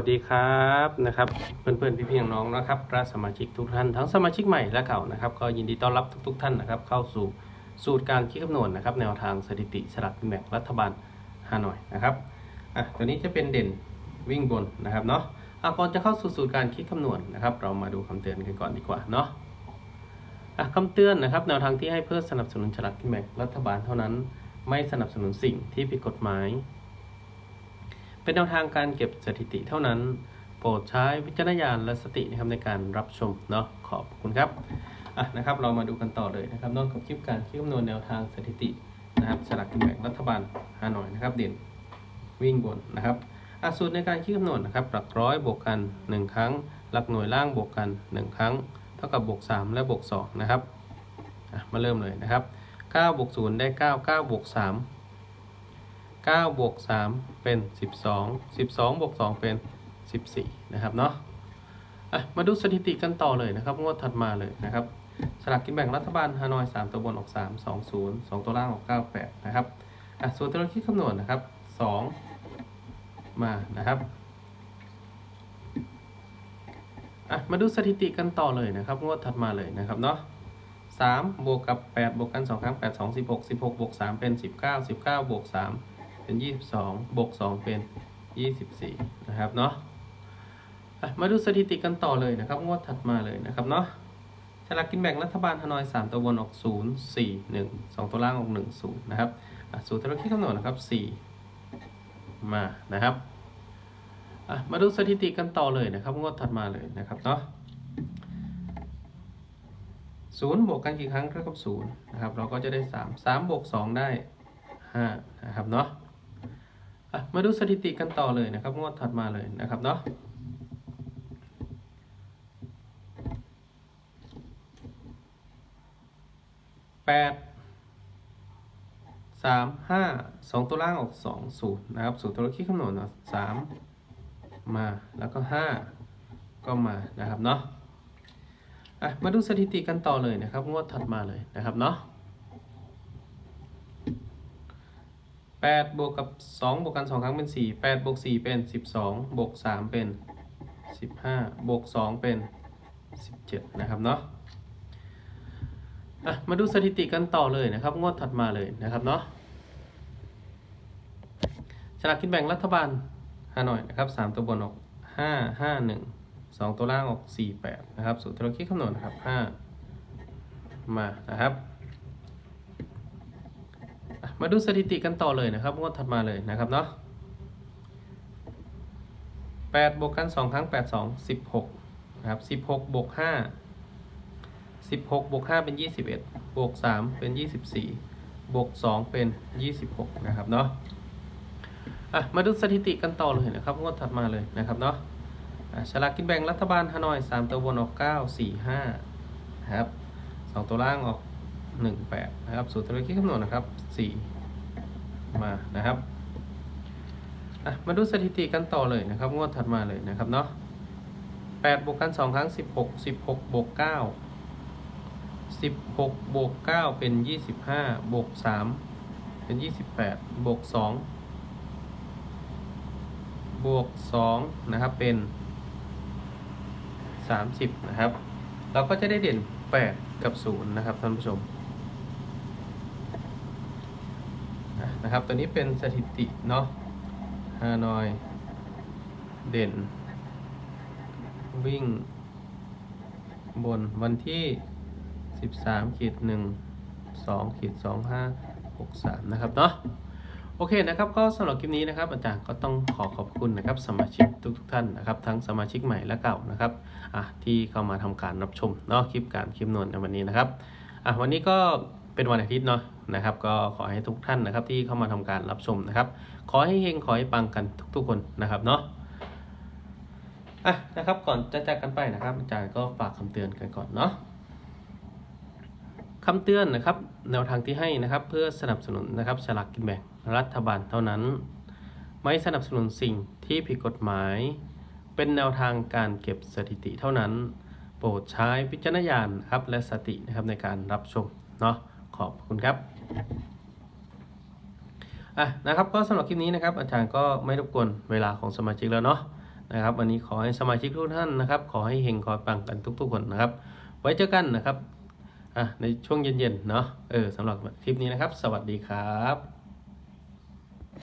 สวัสดีครับนะครับเพื่อนๆพี่ๆน้องๆนะครับพระสมาชิกทุกท่านทั้งสมาชิกใหม่และเก่านะครับก็ยินดีต้อนรับทุก ๆ ท่านนะครับเข้าสู่สูตรการคิดคำนวณนะครับแนวทางสถิติสลักกินแบ่งรัฐบาลฮานอยนะครับอะตัวนี้จะเป็นเด่นวิ่งบนนะครับเนาะอะก่อนจะเข้าสู่สูตรการคิดคำนวณนะครับ เรามาดูคำเตือนกันก่อนดีกว่าเนาะอะคำเตือนนะครับแนวทางที่ให้เพื่อสนับสนุนสลักกินแบ่งรัฐบาลเท่านั้น ไม่สนับสนุนสิ่งที่ผิดกฎหมาย เป็นแนวทางการเก็บสถิติเท่านั้น โปรดใช้วิจารณญาณและสตินะครับในการรับชมเนาะขอบคุณครับอะนะครับ เรามาดูกันต่อเลยนะครับ นอกจากคลิปการคิดคำนวณแนวทางสถิตินะครับสลากกินแบ่งรัฐบาลฮานอยนะครับ เด่นวิ่งบนนะครับอะสูตรในการคิดคำนวณนะครับ หลักร้อยบวกกัน 1 ครั้ง หลักหน่วยล่างบวกกัน 1 ครั้ง เท่ากับบวก 3 และบวก2นะครับมาเริ่มเลยนะครับ9บวก0ได้ 9 9บวก3 9บวก3เป็น 12 12บวก2เป็น 14 นะครับเนาะอะมาดูสถิติกันต่อเลยนะครับ งวดถัดมาเลยนะครับสลากกินแบ่งรัฐบาลฮานอย 3 ตัวบนออก 3 2 0 2 ตัวล่างออก 98 นะครับอะส่วนตัวเลขที่คำนวณนะครับ 2 มานะครับอะมาดูสถิติกันต่อเลยนะครับ งวดถัดมาเลยนะครับเนาะ3บวกกับ 8 บวกกัน 2 ครั้ง 8 2 16 16บวก3เป็น 19 19บวก3 เป็น 22 บวก 2 เป็น 24 นะครับเนาะมาดูสถิติกันต่อเลยนะครับ งวดถัดมาเลยนะครับเนาะสลากกินแบ่งรัฐบาลฮานอย 3 ตัวบนออก 0 4 1 2 ตัวล่างออก 1 0 นะครับสูตรที่เราคิดคำนวณนะครับ 4 มานะครับมาดูสถิติกันต่อเลยนะครับ งวดถัดมาเลยนะครับเนาะศูนย์บวกกันกี่ครั้งเท่ากับศูนย์นะครับ เราก็จะได้สามสามบวกสองได้ห้านะครับเนาะ มาดูสถิติกันต่อเลยนะครับงวดถัดมาเลยนะครับเนาะแปดสามห้าสองตัวล่างออกสองศูนย์นะครับสูตรตัวเลขที่คำนวณเนาะสามมาแล้วก็ห้าก็มานะครับเนาะอะมาดูสถิติกันต่อเลยนะครับงวดถัดมาเลยนะครับเนาะ แปดบวกกับสองบวกกันสองครั้งเป็นสี่แปดบวกสี่เป็นสิบสองบวกสามเป็นสิบห้าบวกสองเป็นสิบเจ็ดนะครับเนาะะมาดูสถิติกันต่อเลยนะครับ งวดถัดมาเลยนะครับเนาะฉลากกินแบ่งรัฐบาลฮานอยนะครับสามตัวบนออกห้าห้าหนึ่งสองตัวล่างออกสี่แปดนะครับสูตรที่เราคิดคำนวณนะครับห้ามานะครับ มาดูสถิติกันต่อเลยนะครับงวดถัดมาเลยนะครับเนาะแปดบวกกันสองครั้งแปดสองสิบหกนะครับสิบหกบวกห้าสิบหกบวกห้าเป็นยี่สิบเอ็ดบวกสามเป็นยี่สิบสี่บวกสองเป็นยี่สิบหกนะครับเนาะอะมาดูสถิติกันต่อเลยนะครับงวดถัดมาเลยนะครับเนาะฉลากกินแบ่งรัฐบาลฮานอยสามตัวบนออกเก้าสี่ห้านะครับสองตัวล่างออก หนึ่งแปดนะครับสูตรตัวเลขที่คำนวณนะครับสี่มานะครับอะมาดูสถิติกันต่อเลยนะครับ งวดถัดมาเลยนะครับเนาะแปดบวกกันสองครั้งสิบหกสิบหกบวกเก้าสิบหกบวกเก้าเป็นยี่สิบห้าบวกสามเป็นยี่สิบแปดบวกสองบวกสองนะครับเป็นสามสิบนะครับ เราก็จะได้เด่น 8 กับ 0 นะครับท่านผู้ชมอะ นะครับ ตัวนี้เป็นสถิติเนาะฮานอย เด่น วิ่ง บนวันที่ 13ขีด1 2ขีด2 5 6 3 นะครับเนาะโอเคนะครับก็สำหรับคลิปนี้นะครับ อาจารย์ก็ต้องขอขอบคุณนะครับสมาชิกทุกๆท่านนะครับ ทั้งสมาชิกใหม่และเก่านะครับอะที่เข้ามาทำการรับชมเนาะคลิปการคลิปนวลในวันนี้นะครับอะวันนี้ก็ เป็นวันอาทิตย์เนาะนะครับ ก็ขอให้ทุกท่านนะครับที่เข้ามาทำการรับชมนะครับ ขอให้เฮงขอให้ปังกันทุกๆคนนะครับเนาะอะนะครับก่อนจะจากกันไปนะครับอาจารย์ก็ฝากคำเตือนกันก่อนเนาะคำเตือนนะครับแนวทางที่ให้นะครับเพื่อสนับสนุนนะครับฉลากกินแบ่งรัฐบาลเท่านั้น ไม่สนับสนุนสิ่งที่ผิดกฎหมาย เป็นแนวทางการเก็บสถิติเท่านั้น โปรดใช้วิจารณญาณครับและสตินะครับในการรับชมเนาะ ขอบคุณครับอะนะครับก็สำหรับคลิปนี้นะครับ อาจารย์ก็ไม่รบกวนเวลาของสมาชิกแล้วเนาะนะครับ วันนี้ขอให้สมาชิกทุกท่านนะครับ ขอให้เฮงขอให้ปังกันทุก ๆ คนนะครับ ไว้เจอกันนะครับอะในช่วงเย็นๆเนาะเออสำหรับคลิปนี้นะครับ สวัสดีครับ